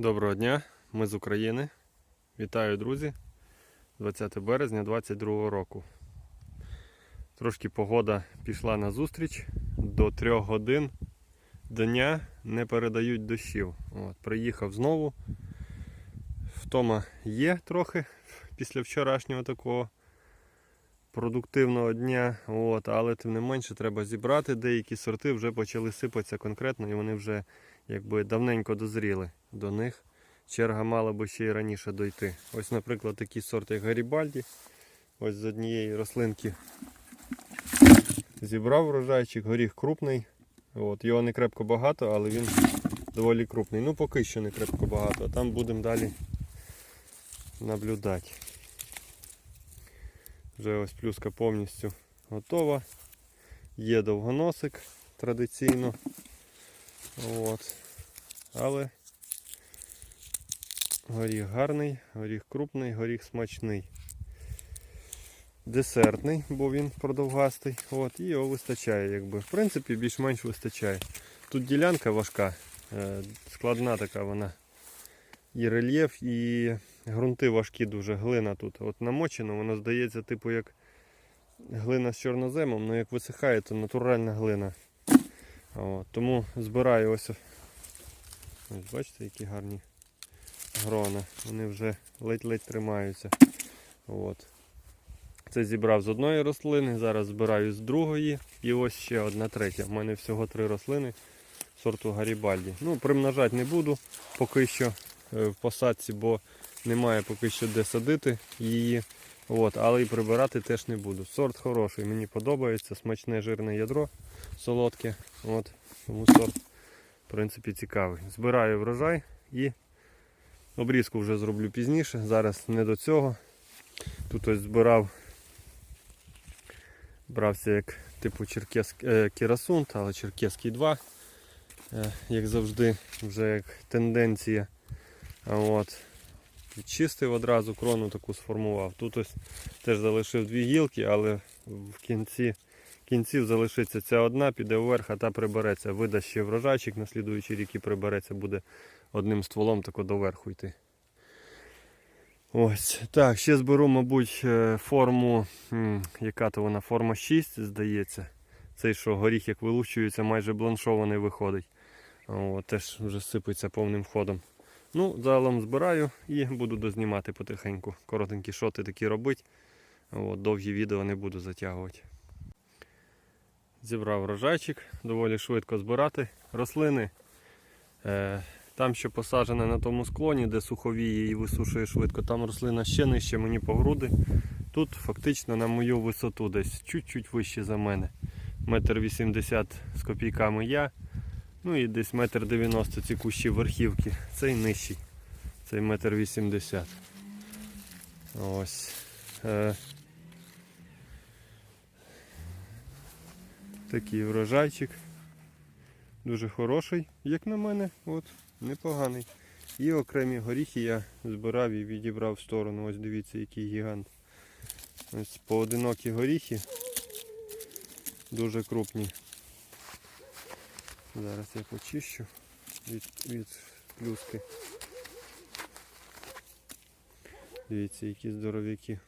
Доброго дня, ми з України. Вітаю, друзі. 20 березня 2022 року. Трошки погода пішла на зустріч. До 3 годин дня не передають дощів. От, приїхав знову. Втома є трохи після вчорашнього такого продуктивного дня. От, але тим не менше треба зібрати. Деякі сорти вже почали сипатися конкретно і вони вже якби давненько дозріли до них. Черга мала би ще й раніше дойти. Ось, наприклад, такий сорт, як Гарібальді. Ось з однієї рослинки зібрав врожайчик, горіх крупний. От, його не крепко багато, але він доволі крупний. Ну, поки що не крепко багато, а там будемо далі наблюдати. Вже ось плюска повністю готова. Є довгоносик традиційно. От. Але горіх гарний, горіх крупний, горіх смачний. Десертний, бо він продовгастий. От, і його вистачає, якби. В принципі, більш-менш вистачає. Тут ділянка важка, е, складна така вона. І рельєф, і ґрунти важкі дуже, глина тут. От намочено, воно здається, типу як глина з чорноземом, але як висихає, то натуральна глина. От, тому збираю ось. Ось бачите, які гарні грона. Вони вже ледь-ледь тримаються. От. Це зібрав з одної рослини, зараз збираю з другої. І ось ще одна третя. У мене всього три рослини сорту Гарібальді. Ну, примножати не буду поки що е, в посадці, бо немає поки що де садити її. От, але і прибирати теж не буду. Сорт хороший, мені подобається, смачне жирне ядро солодке. От, тому сорт в принципі цікавий. Збираю врожай і обрізку вже зроблю пізніше. Зараз не до цього. Тут ось збирав, брався як типу черкес, е, Кірасунт, але Черкеський 2. Е, як завжди, вже як тенденція. От. Відчистив одразу, крону таку сформував. Тут ось теж залишив дві гілки, але в кінці кінців залишиться ця одна, піде вверх, а та прибереться. Видасть ще врожайчик, на слідуючий рік і прибереться, буде одним стволом тако доверху йти. Ось. Так, ще зберу, мабуть, е, форму, яка то вона, форма 6, здається. Цей, що горіх як вилущується, майже бланшований виходить. О, теж вже сипеться повним ходом. Ну, загалом збираю і буду дознімати потихеньку. Коротенькі шоти такі робити. От, довгі відео не буду затягувати. Зібрав врожайчик, доволі швидко збирати рослини. Е, там, що посаджена на тому склоні, де суховіє і висушує швидко, там рослина ще нижче мені по груди. Тут фактично на мою висоту, десь чуть-чуть вище за мене. Метр вісімдесят з копійками я. Ну і десь метр дев'яносто ці кущі верхівки. Цей нижчий. Цей метр вісімдесят. Ось. Е, Такий врожайчик. Дуже хороший, як на мене, от, непоганий. І окремі горіхи я збирав і відібрав в сторону. Ось дивіться, який гігант. Ось поодинокі горіхи. Дуже крупні. Зараз я почищу від, від плюски. Дивіться, які здоров'яки.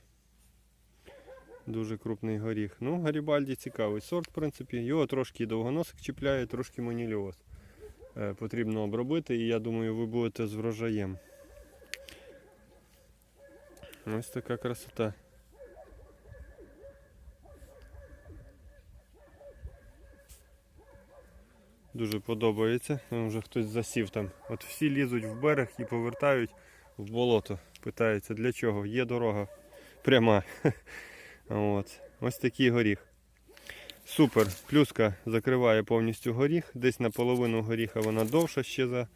Дуже крупний горіх. Ну, Гарібальді цікавий сорт, в принципі. Його трошки довгоносик чіпляє, трошки маніліоз. Е, потрібно обробити і я думаю, ви будете з врожаєм. Ось така красота. Дуже подобається. Вже хтось засів там. От всі лізуть в берег і повертають в болото. Питаються для чого? Є дорога пряма. От. Ось такий горіх. Супер. Плюска закриває повністю горіх. Десь наполовину горіха вона довша ще за,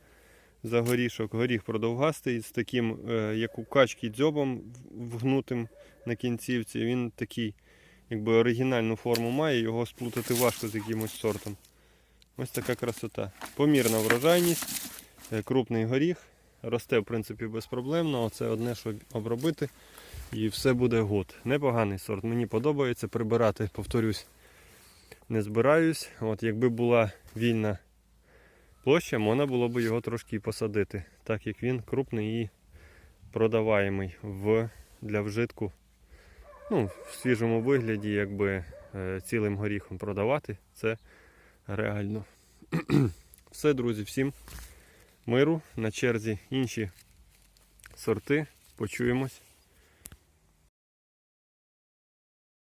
за горішок. Горіх продовгастий з таким, е, як у качки, дзьобом вгнутим на кінцівці. Він такий, якби оригінальну форму має, його сплутати важко з якимось сортом. Ось така красота. Помірна врожайність, е, крупний горіх. Росте, в принципі, безпроблемно. Оце одне, що обробити, і все буде год. Непоганий сорт. Мені подобається прибирати, повторюсь, не збираюсь. От Якби була вільна площа, можна було б його трошки і посадити, так як він крупний і продаваємий в, для вжитку. Ну, В свіжому вигляді, якби е, цілим горіхом продавати. Це реально. Все, друзі, всім миру. На черзі інші сорти. Почуємось.